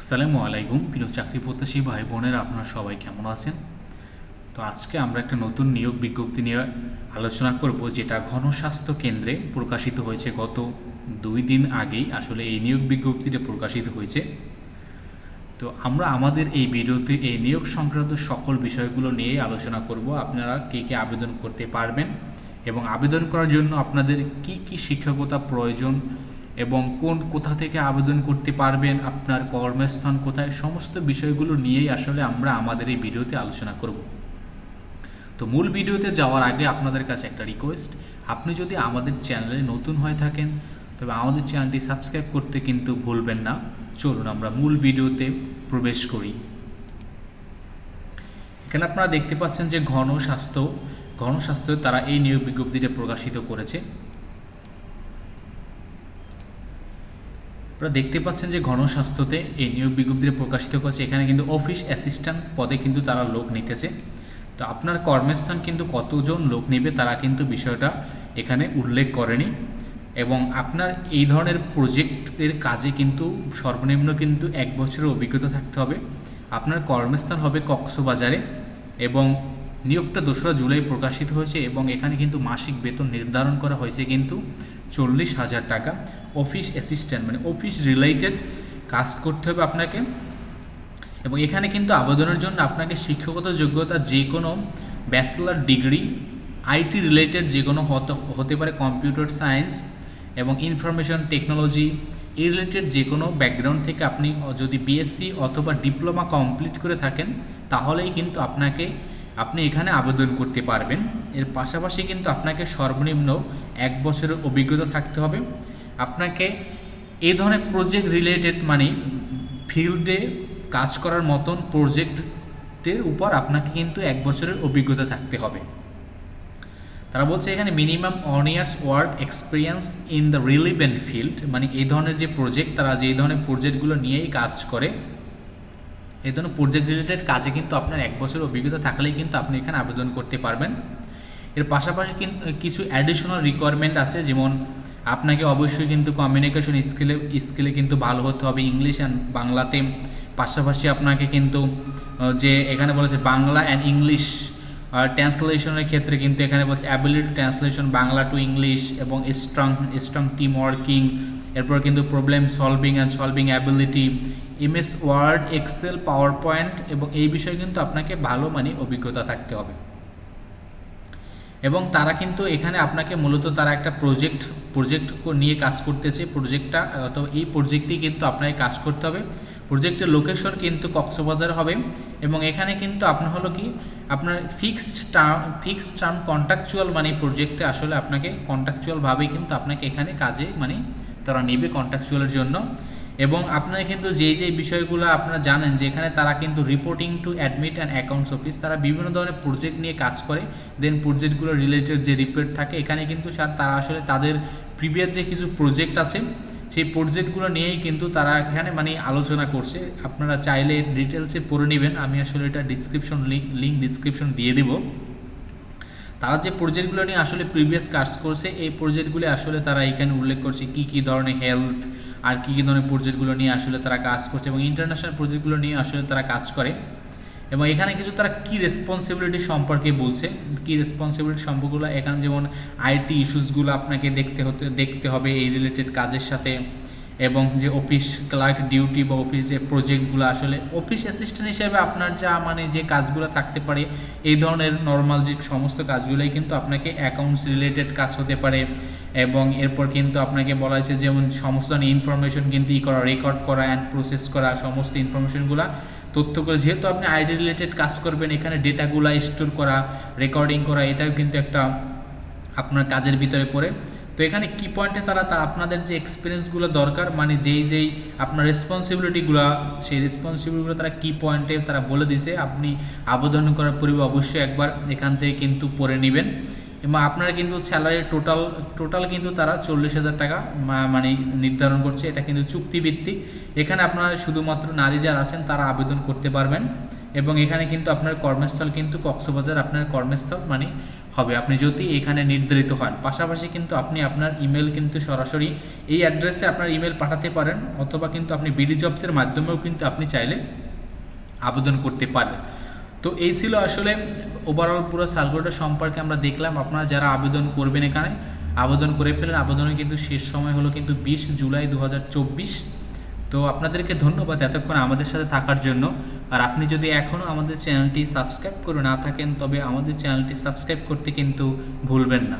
আসসালামু আলাইকুম, প্রিয় চাকরি প্রত্যাশী ভাই বোনেরা, আপনারা সবাই কেমন আছেন? তো আজকে আমরা একটা নতুন নিয়োগ বিজ্ঞপ্তি নিয়ে আলোচনা করব, যেটা ঘনস্বাস্থ্য কেন্দ্রে প্রকাশিত হয়েছে গত দুই দিন আগেই। আসলে এই নিয়োগ বিজ্ঞপ্তিটা প্রকাশিত হয়েছে। তো আমরা আমাদের এই ভিডিওতে এই নিয়োগ সংক্রান্ত সকল বিষয়গুলো নিয়ে আলোচনা করব। আপনারা কে কে আবেদন করতে পারবেন এবং আবেদন করার জন্য আপনাদের কি কি শিক্ষকতা প্রয়োজন এবং কোন কোথা থেকে আবেদন করতে পারবেন, আপনার কর্মস্থান কোথায়, সমস্ত বিষয়গুলো নিয়েই আসলে আমরা আমাদের এই ভিডিওতে আলোচনা করব। তো মূল ভিডিওতে যাওয়ার আগে আপনাদের কাছে একটা রিকোয়েস্ট আপনি যদি আমাদের চ্যানেলে নতুন হয়ে থাকেন, তবে আমাদের চ্যানেলটি সাবস্ক্রাইব করতে কিন্তু ভুলবেন না। চলুন আমরা মূল ভিডিওতে প্রবেশ করি। এখানে আপনারা দেখতে পাচ্ছেন যে ঘন স্বাস্থ্য ঘন স্বাস্থ্য তারা এই নিয়োগ বিজ্ঞপ্তিটা প্রকাশিত করেছে। আপনারা দেখতে পাচ্ছেন যে গণস্বাস্থ্যতে এই নিয়োগ বিজ্ঞপ্তিতে প্রকাশিত করেছে এখানে কিন্তু অফিস অ্যাসিস্ট্যান্ট পদে কিন্তু তারা লোক নিতেছে। তো আপনার কর্মস্থান কিন্তু কতজন লোক নেবে তারা কিন্তু বিষয়টা এখানে উল্লেখ করেনি। এবং আপনার এই ধরনের প্রজেক্টের কাজে কিন্তু সর্বনিম্ন কিন্তু এক বছরের অভিজ্ঞতা থাকতে হবে। আপনার কর্মস্থান হবে কক্সবাজারে এবং নিয়োগটা দোসরা জুলাই প্রকাশিত হয়েছে এবং এখানে কিন্তু মাসিক বেতন নির্ধারণ করা হয়েছে কিন্তু চল্লিশ হাজার টাকা। অফিস অ্যাসিস্ট্যান্ট মানে অফিস রিলেটেড কাজ করতে হবে আপনাকে। এবং এখানে কিন্তু আবেদনের জন্য আপনাকে শিক্ষাগত যোগ্যতা যে কোনো ব্যাচেলার ডিগ্রি আইটি রিলেটেড যে কোনো হতে- হতে পারে কম্পিউটার সায়েন্স এবং ইনফরমেশন টেকনোলজি এই রিলেটেড যে কোনো ব্যাকগ্রাউন্ড থেকে আপনি যদি বিএসসি অথবা ডিপ্লোমা কমপ্লিট করে থাকেন, তাহলেই কিন্তু আপনাকে আপনি এখানে আবেদন করতে পারবেন। এর পাশাপাশি কিন্তু আপনাকে সর্বনিম্ন এক বছরের অভিজ্ঞতা থাকতে হবে। আপনাকে এই ধরনের প্রজেক্ট রিলেটেড মানে ফিল্ডে কাজ করার মতন প্রজেক্টের উপর আপনাকে কিন্তু এক বছরের অভিজ্ঞতা থাকতে হবে। তারা বলছে এখানে minimum one years work experience in the relevant field মানে এই ধরনের যে প্রজেক্ট তারা যে ধরনের প্রজেক্টগুলো নিয়েই কাজ করে এই ধরনের প্রজেক্ট রিলেটেড কাজে কিন্তু আপনার এক বছর অভিজ্ঞতা থাকলেই কিন্তু আপনি এখানে আবেদন করতে পারবেন। এর পাশাপাশি কিছু অ্যাডিশনাল রিকোয়ারমেন্ট আছে, যেমন আপনাকে অবশ্যই কিন্তু কমিউনিকেশন স্কিলে স্কিলে কিন্তু ভালো হতে হবে ইংলিশ অ্যান্ড বাংলাতে। পাশাপাশি আপনাকে কিন্তু যে এখানে বলেছে বাংলা অ্যান্ড ইংলিশ ট্রান্সলেশনের ক্ষেত্রে কিন্তু এখানে বলছে ability translation Bangla to English এবং স্ট্রং স্ট্রং টিম ওয়ার্কিং এরপর কিন্তু problem solving and solving ability MS Word Excel PowerPoint এবং এই বিষয়ে কিন্তু আপনাকে ভালো মানে অভিজ্ঞতা থাকতে হবে। এবং তারা কিন্তু এখানে আপনাকে মূলত তারা একটা প্রজেক্ট প্রজেক্ট নিয়ে কাজ করতেছে প্রজেক্টটা তো এই প্রজেক্টেই কিন্তু আপনাকে কাজ করতে হবে। প্রজেক্টের লোকেশন কিন্তু কক্সবাজার হবে এবং এখানে কিন্তু আপনার হলো কি? আপনার fixed term fixed term contractual মানে প্রজেক্টে আসলে আপনাকে কন্ট্রাকচুয়ালভাবেই কিন্তু আপনাকে এখানে কাজে মানে তারা নেবে কন্ট্রাকচুয়ালের জন্য। এবং আপনারা কিন্তু যেই যেই বিষয়গুলো আপনারা জানেন যে এখানে তারা কিন্তু reporting to admin and accounts office তারা বিভিন্ন ধরনের প্রজেক্ট নিয়ে কাজ করে। দেন প্রজেক্টগুলো রিলেটেড যে রিপোর্ট থাকে, এখানে কিন্তু তারা আসলে তাদের প্রিভিয়াস যে কিছু প্রজেক্ট আছে সেই প্রজেক্টগুলো নিয়েই কিন্তু তারা এখানে মানে আলোচনা করছে। আপনারা চাইলে ডিটেলসে পড়ে নেবেন। আমি আসলে এটা ডিসক্রিপশন লিঙ্ক ডিসক্রিপশন দিয়ে দেবো। তারা যে প্রজেক্টগুলো নিয়ে আসলে প্রিভিয়াস কাজ করছে, এই প্রজেক্টগুলি আসলে তারা এখানে উল্লেখ করছে কি কি ধরনের হেলথ আর কি কি ধরনের প্রজেক্টগুলো নিয়ে আসলে তারা কাজ করছে এবং ইন্টারন্যাশনাল প্রজেক্টগুলো নিয়ে আসলে তারা কাজ করে। এবং এখানে কিছু তারা কি রেসপন্সিবিলিটি সম্পর্কে বলছে। কি রেসপন্সিবিলিটি সম্পর্কগুলো এখানে যেমন আইটি ইস্যুসগুলো আপনাকে দেখতে হতে, দেখতে হবে এই রিলেটেড কাজের সাথে। এবং যে অফিস ক্লার্ক ডিউটি বা অফিস যে প্রজেক্টগুলো আসলে অফিস অ্যাসিস্ট্যান্ট হিসেবে আপনার যা মানে যে কাজগুলো থাকতে পারে, এই ধরনের নর্মাল যে সমস্ত কাজগুলোই কিন্তু আপনাকে অ্যাকাউন্টস রিলেটেড কাজ হতে পারে এবং এরপর কিন্তু আপনাকে বলা হয়েছে যেমন সমস্ত ইনফরমেশন কিন্তু ই করা রেকর্ড করা অ্যান্ড প্রসেস করা সমস্ত ইনফরমেশনগুলো তথ্যগুলো যেহেতু আপনি আইডি রিলেটেড কাজ করবেন, এখানে ডেটাগুলো স্টোর করা রেকর্ডিং করা, এটাও কিন্তু একটা আপনার কাজের ভিতরে পড়ে। তো এখানে কি পয়েন্টে তারা তা আপনাদের যে এক্সপিরিয়েন্সগুলো দরকার মানে যেই যেই আপনার রেসপন্সিবিলিটিগুলো সেই রেসপন্সিবিলিটিগুলো তারা কি পয়েন্টে তারা বলে দিছে আপনি আবেদন করার পূর্বে অবশ্যই একবার এখান থেকে কিন্তু পড়ে নেবেন। এবং আপনারা কিন্তু স্যালারি টোটাল টোটাল কিন্তু তারা চল্লিশ হাজার টাকা মানে নির্ধারণ করছে, এটা কিন্তু চুক্তিভিত্তিক। এখানে আপনারা শুধুমাত্র নারী যারা আছেন, তারা আবেদন করতে পারবেন। এবং এখানে কিন্তু আপনার কর্মস্থল কিন্তু কক্সবাজার, আপনার কর্মস্থল মানে হবে। আপনি যদি এখানে নির্ধারিত হন, পাশাপাশি কিন্তু আপনি আপনার ইমেল কিন্তু সরাসরি এই অ্যাড্রেসে আপনার ইমেল পাঠাতে পারেন, অথবা কিন্তু আপনি বিডি জবসের মাধ্যমেও কিন্তু আপনি চাইলে আবেদন করতে পারেন তো এই ছিল আসলে ওভারঅল পুরো সার্কুলারটা সম্পর্কে আমরা দেখলাম। আপনারা যারা আবেদন করবেন এখানে, আবেদন করে ফেলেন। আবেদনের কিন্তু শেষ সময় হলো কিন্তু বিশ জুলাই দু হাজার চব্বিশ। তো আপনাদেরকে ধন্যবাদ এতক্ষণ আমাদের সাথে থাকার জন্য। আর আপনি যদি এখনও আমাদের চ্যানেলটি সাবস্ক্রাইব করে না থাকেন, তবে আমাদের চ্যানেলটি সাবস্ক্রাইব করতে কিন্তু ভুলবেন না।